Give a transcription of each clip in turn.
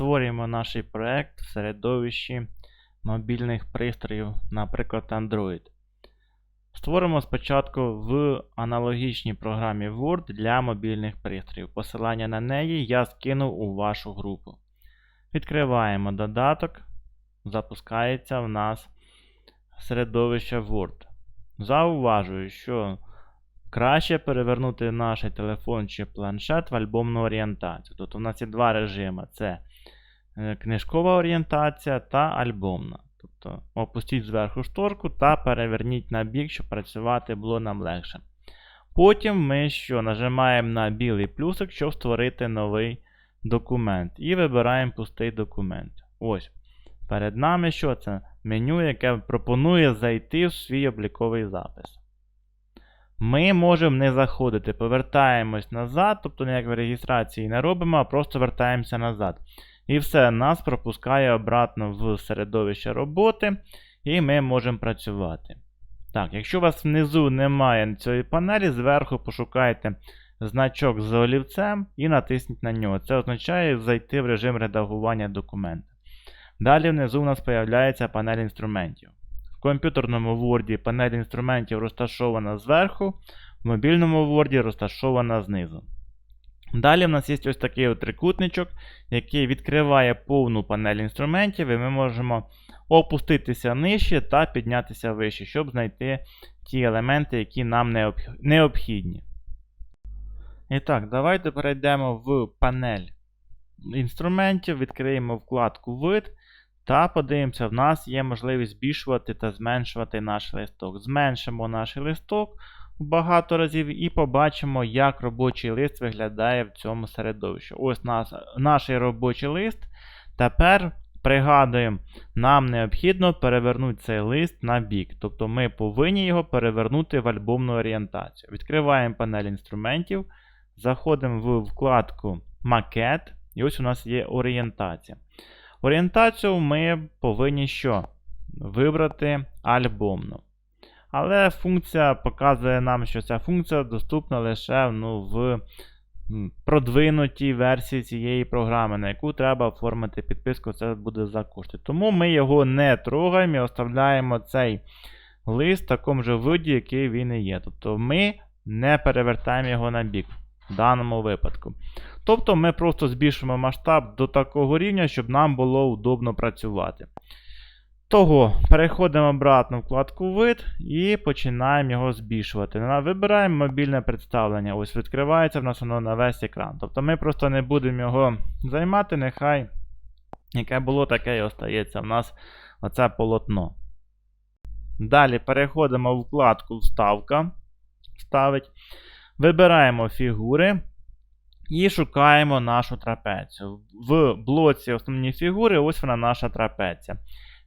створюємо наш проект в середовищі мобільних пристроїв, наприклад, Android. Створимо спочатку в аналогічній програмі Word для мобільних пристроїв. Посилання на неї я скинув у вашу групу. Відкриваємо додаток. Запускається в нас середовище Word. Зауважую, що краще перевернути наш телефон чи планшет в альбомну орієнтацію. Тобто у нас є два режими: це книжкова орієнтація та альбомна. Тобто опустіть зверху шторку та переверніть на бік, щоб працювати було нам легше. Потім ми що нажимаємо на білий плюсик, щоб створити новий документ. І вибираємо пустий документ. Ось. Перед нами що це? Меню, яке пропонує зайти в свій обліковий запис. Ми можемо не заходити, повертаємось назад, тобто ніякої реєстрації не робимо, а просто вертаємося назад. І все, нас пропускає обратно в середовище роботи, і ми можемо працювати. Так, якщо у вас внизу немає цієї панелі, зверху пошукайте значок з олівцем і натисніть на нього. Це означає зайти в режим редагування документа. Далі внизу у нас з'являється панель інструментів. В комп'ютерному Word панель інструментів розташована зверху, в мобільному Word розташована знизу. Далі в нас є ось такий от трикутничок, який відкриває повну панель інструментів, і ми можемо опуститися нижче та піднятися вище, щоб знайти ті елементи, які нам необхідні. І так, давайте перейдемо в панель інструментів, відкриємо вкладку Вид та подивимося, в нас є можливість збільшувати та зменшувати наш листок. Зменшимо наш листок багато разів і побачимо, як робочий лист виглядає в цьому середовищі. Ось нас, наш робочий лист. Тепер пригадуємо, нам необхідно перевернути цей лист на бік. Тобто ми повинні його перевернути в альбомну орієнтацію. Відкриваємо панель інструментів, заходимо в вкладку Макет, і ось у нас є орієнтація. Орієнтацію ми повинні що? Вибрати альбомну. Але функція показує нам, що ця функція доступна лише ну, в продвинутій версії цієї програми, на яку треба оформити підписку, це буде за кошти. Тому ми його не трогаємо і оставляємо цей лист в такому же виді, який він і є. Тобто ми не перевертаємо його на бік в даному випадку. Тобто ми просто збільшуємо масштаб до такого рівня, щоб нам було удобно працювати. Того, переходимо обратно в вкладку вид і починаємо його збільшувати. Вибираємо мобільне представлення. Ось відкривається в нас воно на весь екран. Тобто ми просто не будемо його займати, нехай яке було, таке і остається в нас оце полотно. Далі переходимо в вкладку Вставка. Вставить. Вибираємо фігури. І шукаємо нашу трапецію. В блоці основні фігури, ось вона наша трапеція.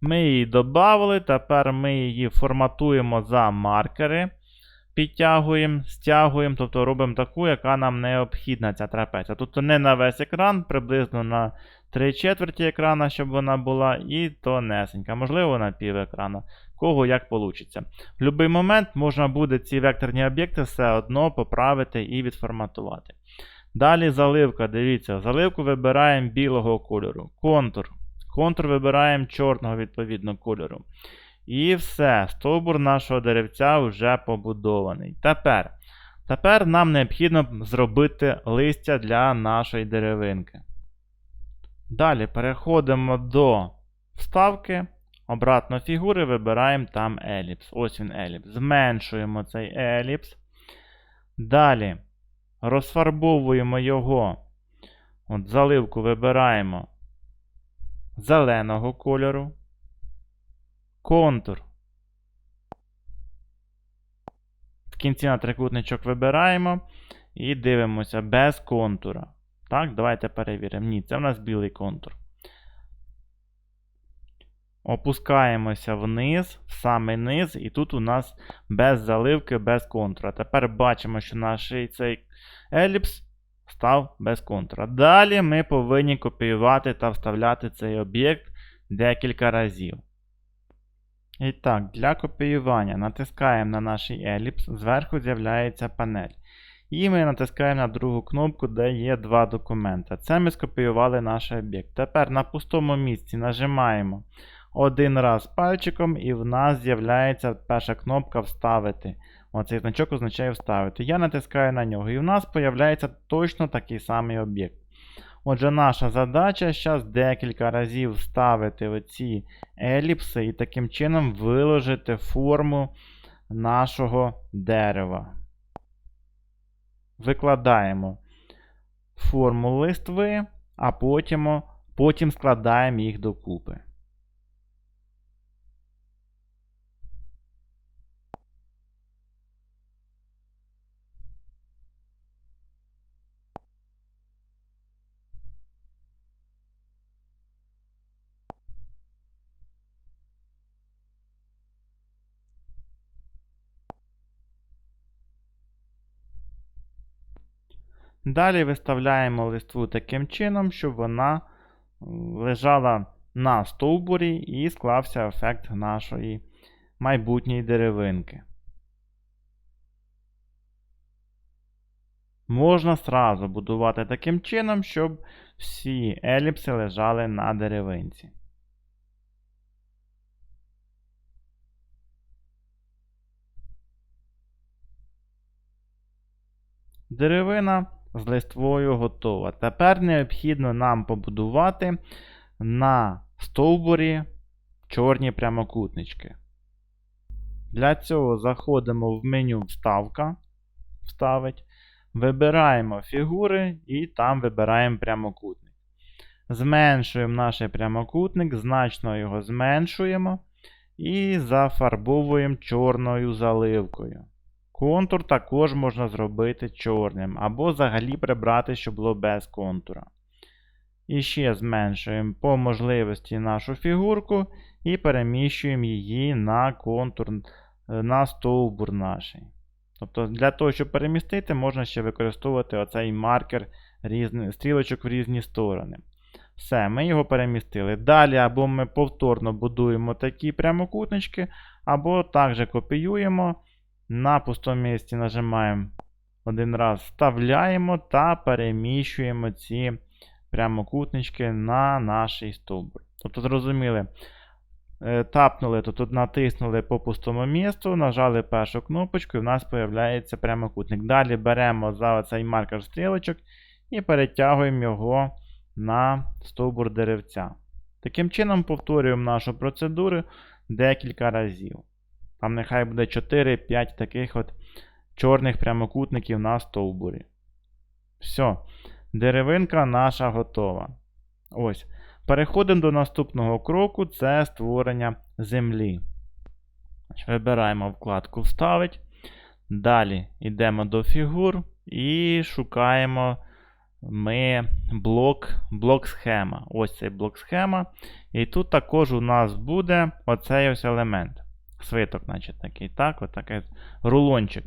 Ми її додали, тепер ми її форматуємо за маркери, підтягуємо, стягуємо, тобто робимо таку, яка нам необхідна ця трапеція. Тобто не на весь екран, приблизно на 3 четверті екрана, щоб вона була, і тонесенька, можливо, на пів екрана. Кого як вийде. В будь-який момент можна буде ці векторні об'єкти все одно поправити і відформатувати. Далі заливка, дивіться, заливку вибираємо білого кольору. Контур. Контур вибираємо чорного відповідно кольору. І все, стовбур нашого деревця вже побудований. Тепер, тепер нам необхідно зробити листя для нашої деревинки. Далі переходимо до вставки. Обратно фігури вибираємо там еліпс. Ось він еліпс. Зменшуємо цей еліпс. Далі розфарбовуємо його. От Заливку вибираємо зеленого кольору. Контур. В кінці на трикутничок вибираємо і дивимося без контура. Так, давайте перевіримо. Ні, це в нас білий контур. Опускаємося вниз, в самий низ, і тут у нас без заливки, без контура. Тепер бачимо, що наш цей еліпс став без контура. Далі ми повинні копіювати та вставляти цей об'єкт декілька разів. І так, для копіювання натискаємо на наш еліпс, зверху з'являється панель. І ми натискаємо на другу кнопку, де є два документи. Це ми скопіювали наш об'єкт. Тепер на пустому місці нажимаємо один раз пальчиком, і в нас з'являється перша кнопка Вставити. Оцей значок означає вставити. Я натискаю на нього, і в нас з'являється точно такий самий об'єкт. Отже, наша задача зараз декілька разів вставити оці еліпси і таким чином виложити форму нашого дерева. Викладаємо форму листви, а потім, потім складаємо їх докупи. Далі виставляємо листву таким чином, щоб вона лежала на стовбурі і склався ефект нашої майбутньої деревинки. Можна сразу будувати таким чином, щоб всі еліпси лежали на деревинці. Деревина з листвою готова. Тепер необхідно нам побудувати на стовбурі чорні прямокутнички. Для цього заходимо в меню Вставка. Вставить. Вибираємо фігури і там вибираємо прямокутник. Зменшуємо наш прямокутник, значно його зменшуємо і зафарбовуємо чорною заливкою. Контур також можна зробити чорним, або взагалі прибрати, щоб було без контура. І ще зменшуємо по можливості нашу фігурку і переміщуємо її на контур, е, на стовбур наш. Тобто, для того, щоб перемістити, можна ще використовувати оцей маркер різні, стрілочок в різні сторони. Все, ми його перемістили. Далі, або ми повторно будуємо такі прямокутнички, або також копіюємо. На пустому місці нажимаємо один раз, вставляємо та переміщуємо ці прямокутнички на наш стовбур. Тобто, зрозуміли, е, тапнули, то тут натиснули по пустому місту, нажали першу кнопочку і в нас з'являється прямокутник. Далі беремо за цей маркер стрілочок і перетягуємо його на стовбур деревця. Таким чином, повторюємо нашу процедуру декілька разів. Там нехай буде 4-5 таких от чорних прямокутників на стовбурі. Все. Деревинка наша готова. Ось. Переходимо до наступного кроку це створення землі. Вибираємо вкладку Вставить. Далі йдемо до фігур і шукаємо ми блок блок схема. Ось цей блок схема. І тут також у нас буде оцей ось елемент свиток, значить такий. Так, отакий рулончик.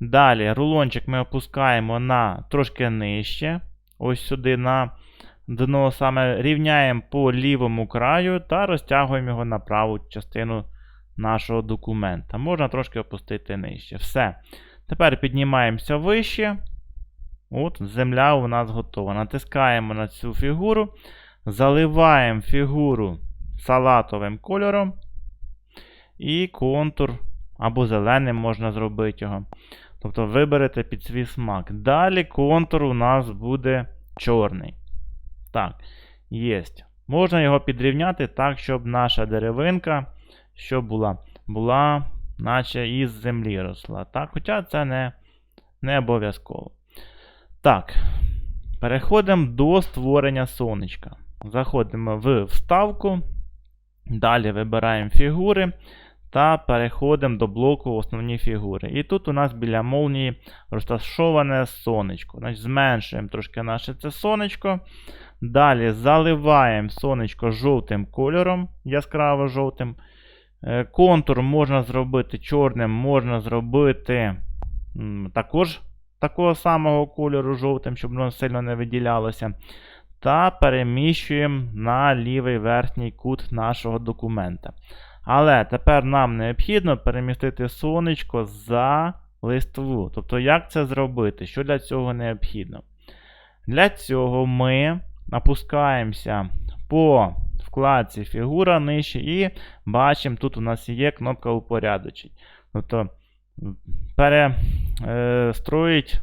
Далі рулончик ми опускаємо на трошки нижче. Ось сюди на дно саме рівняємо по лівому краю та розтягуємо його на праву частину нашого документа. Можна трошки опустити нижче. Все. Тепер піднімаємося вище. От, Земля у нас готова. Натискаємо на цю фігуру, заливаємо фігуру салатовим кольором. І контур або зеленим можна зробити його. Тобто виберете під свій смак. Далі контур у нас буде чорний. Так, є. Можна його підрівняти так, щоб наша деревинка що була, була, наче із землі росла. Так, Хоча це не, не обов'язково. Так, переходимо до створення сонечка. Заходимо в вставку. Далі вибираємо фігури та переходимо до блоку основні фігури. І тут у нас біля молнії розташоване сонечко. Значить, Зменшуємо трошки наше це сонечко. Далі заливаємо сонечко жовтим кольором, яскраво жовтим. Е, контур можна зробити чорним, можна зробити також такого самого кольору жовтим, щоб воно сильно не виділялося. Та переміщуємо на лівий верхній кут нашого документа. Але тепер нам необхідно перемістити сонечко за листву. Тобто, як це зробити? Що для цього необхідно? Для цього ми опускаємося по вкладці фігура нижче і бачимо, тут у нас є кнопка упорядочить. Тобто перестроїть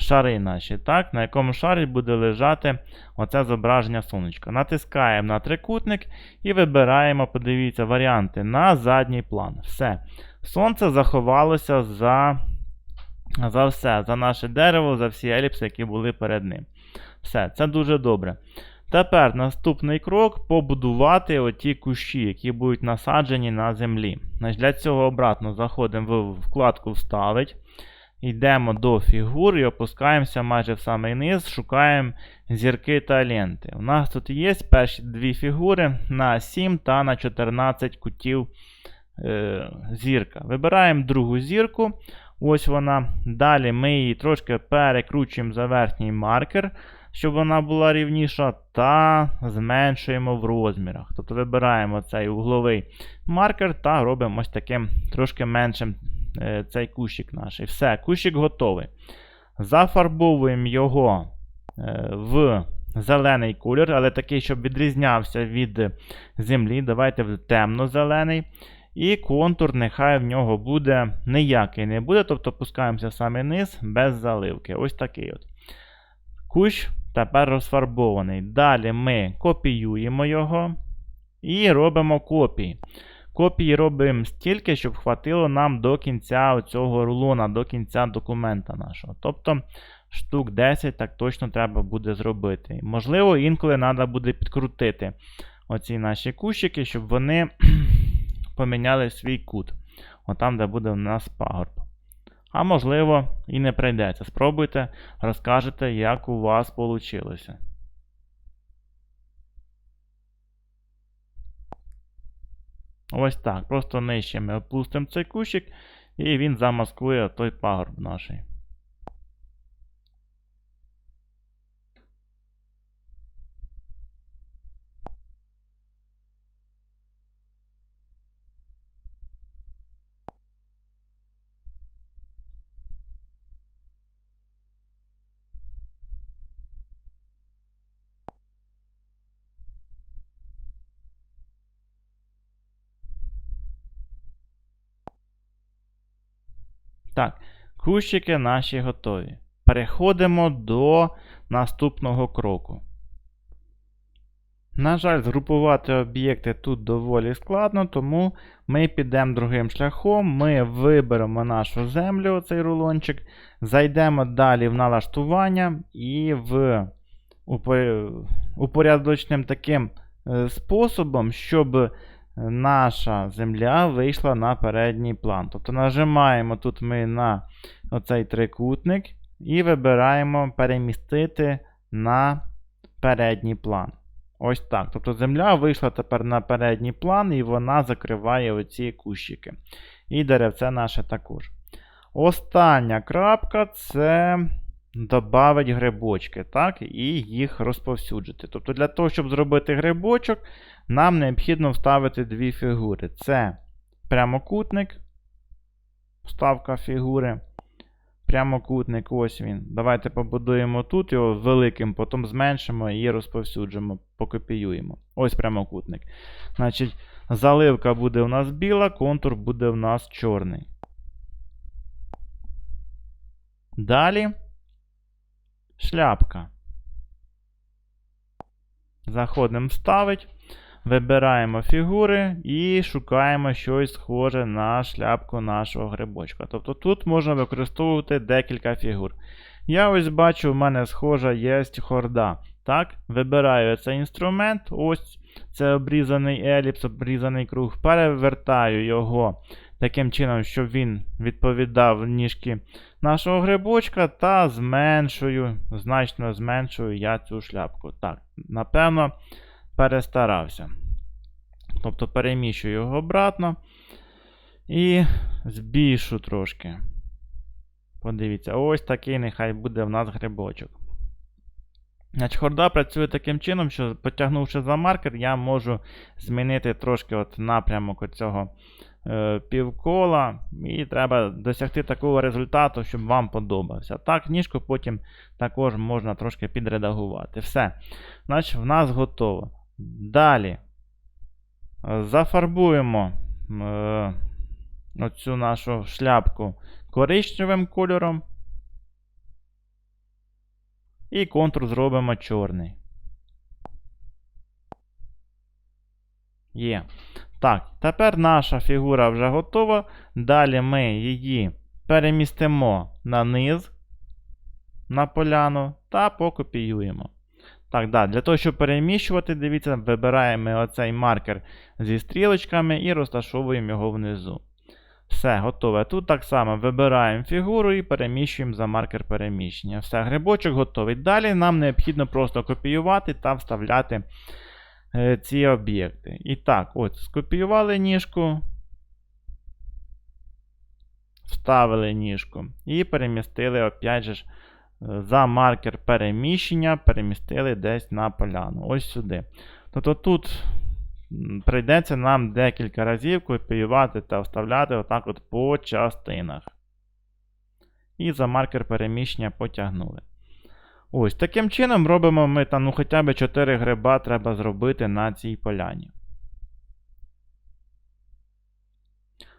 шари наші, так, на якому шарі буде лежати оце зображення сонечка. Натискаємо на трикутник і вибираємо, подивіться, варіанти на задній план. Все. Сонце заховалося за за все, за наше дерево, за всі еліпси, які були перед ним. Все, це дуже добре. Тепер наступний крок побудувати оті кущі, які будуть насаджені на землі. Для цього обратно заходимо в вкладку Вставить. Йдемо до фігур і опускаємося майже в самий низ, шукаємо зірки та ленти. У нас тут є перші дві фігури на 7 та на 14 кутів е, зірка. Вибираємо другу зірку. Ось вона. Далі ми її трошки перекручуємо за верхній маркер, щоб вона була рівніша, та зменшуємо в розмірах. Тобто вибираємо цей угловий маркер та робимо ось таким трошки меншим цей кущик наш. Все, кущик готовий. Зафарбовуємо його е, в зелений колір, але такий, щоб відрізнявся від землі. Давайте в темно-зелений. І контур нехай в нього буде ніякий не буде, тобто пускаємося саме низ без заливки. Ось такий от. Кущ тепер розфарбований. Далі ми копіюємо його і робимо копії. Копії робимо стільки, щоб хватило нам до кінця цього рулона, до кінця документа нашого. Тобто штук 10 так точно треба буде зробити. Можливо, інколи треба буде підкрутити оці наші кущики, щоб вони поміняли свій кут. Отам, де буде у нас пагорб. А можливо, і не прийдеться. Спробуйте, розкажете, як у вас вийшло. Ось так. Просто нижче ми опустимо цей кущик, і він замаскує той пагорб наший. Так, кущики наші готові. Переходимо до наступного кроку. На жаль, згрупувати об'єкти тут доволі складно, тому ми підемо другим шляхом. Ми виберемо нашу землю, цей рулончик, зайдемо далі в налаштування і в упорядочним таким е, способом, щоб наша земля вийшла на передній план. Тобто нажимаємо тут ми на оцей трикутник і вибираємо перемістити на передній план. Ось так. Тобто земля вийшла тепер на передній план, і вона закриває оці кущики. І деревце наше також. Остання крапка це Добавить грибочки, так, і їх розповсюджити. Тобто, для того, щоб зробити грибочок, нам необхідно вставити дві фігури. Це прямокутник, вставка фігури. Прямокутник, ось він. Давайте побудуємо тут його великим, потім зменшимо і розповсюджимо, покопіюємо. Ось прямокутник. Значить, заливка буде у нас біла, контур буде у нас чорний. Далі шляпка. Заходимо вставить. Вибираємо фігури і шукаємо щось схоже на шляпку нашого грибочка. Тобто тут можна використовувати декілька фігур. Я ось бачу, в мене схожа є хорда. Так, Вибираю цей інструмент. Ось це обрізаний еліпс, обрізаний круг. Перевертаю його таким чином, щоб він відповідав ніжки нашого грибочка, та зменшую, значно зменшую я цю шляпку. Так, напевно, перестарався. Тобто переміщую його обратно і збільшу трошки. Подивіться, ось такий нехай буде в нас грибочок. Значить, Хорда працює таким чином, що потягнувши за маркер, я можу змінити трошки от напрямок цього е, півкола, і треба досягти такого результату, щоб вам подобався. Так, ніжку потім також можна трошки підредагувати. Все. Значить, в нас готово. Далі е, зафарбуємо е, оцю нашу шляпку коричневим кольором. І контур зробимо чорний. Є. Так, тепер наша фігура вже готова. Далі ми її перемістимо на низ на поляну та покопіюємо. Так, да, для того, щоб переміщувати, дивіться, вибираємо оцей маркер зі стрілочками і розташовуємо його внизу. Все, готове. Тут так само вибираємо фігуру і переміщуємо за маркер переміщення. Все, грибочок готовий. Далі нам необхідно просто копіювати та вставляти ці об'єкти. І так, от, скопіювали ніжку. Вставили ніжку. І перемістили, опять же, е, за маркер переміщення, перемістили десь на поляну. Ось сюди. Тобто тут прийдеться нам декілька разів копіювати та вставляти отак от по частинах. І за маркер переміщення потягнули. Ось таким чином робимо ми там, ну хоча б 4 гриба треба зробити на цій поляні.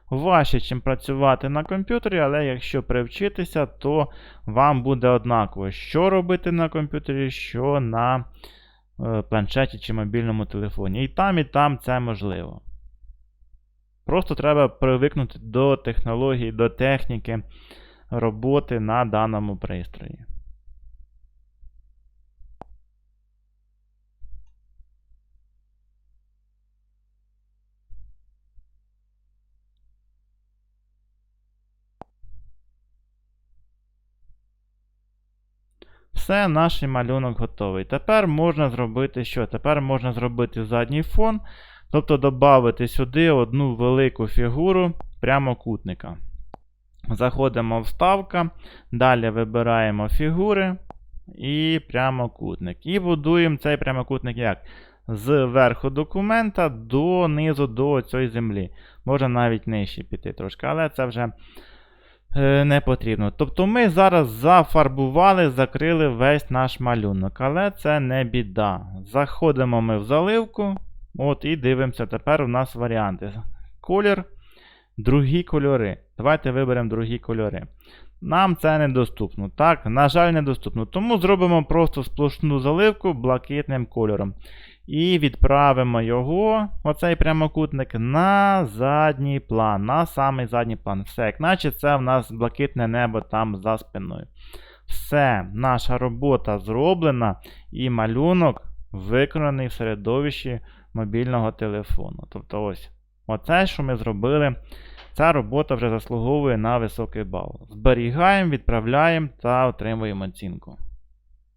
Важче, чим працювати на комп'ютері, але якщо привчитися, то вам буде однаково, що робити на комп'ютері, що на е, планшеті чи мобільному телефоні. І там, і там це можливо. Просто треба привикнути до технології, до техніки роботи на даному пристрої. Все, наш малюнок готовий. Тепер можна зробити що? Тепер можна зробити задній фон, тобто додати сюди одну велику фігуру прямокутника. Заходимо в вставка, далі вибираємо фігури і прямокутник. І будуємо цей прямокутник як? З верху документа до низу до цієї землі. Можна навіть нижче піти трошки, але це вже не потрібно. Тобто ми зараз зафарбували, закрили весь наш малюнок, але це не біда. Заходимо ми в заливку. От І дивимося, тепер у нас варіанти. Колір, другі кольори. Давайте виберемо другі кольори. Нам це недоступно. Так, на жаль, недоступно. Тому зробимо просто сплошну заливку блакитним кольором. І відправимо його, оцей прямокутник, на задній план. На самий задній план. Все, наче це в нас блакитне небо там за спиною. Все, наша робота зроблена, і малюнок виконаний в середовищі мобільного телефону. Тобто, ось, оце, що ми зробили. Ця робота вже заслуговує на високий бал. Зберігаємо, відправляємо та отримуємо оцінку.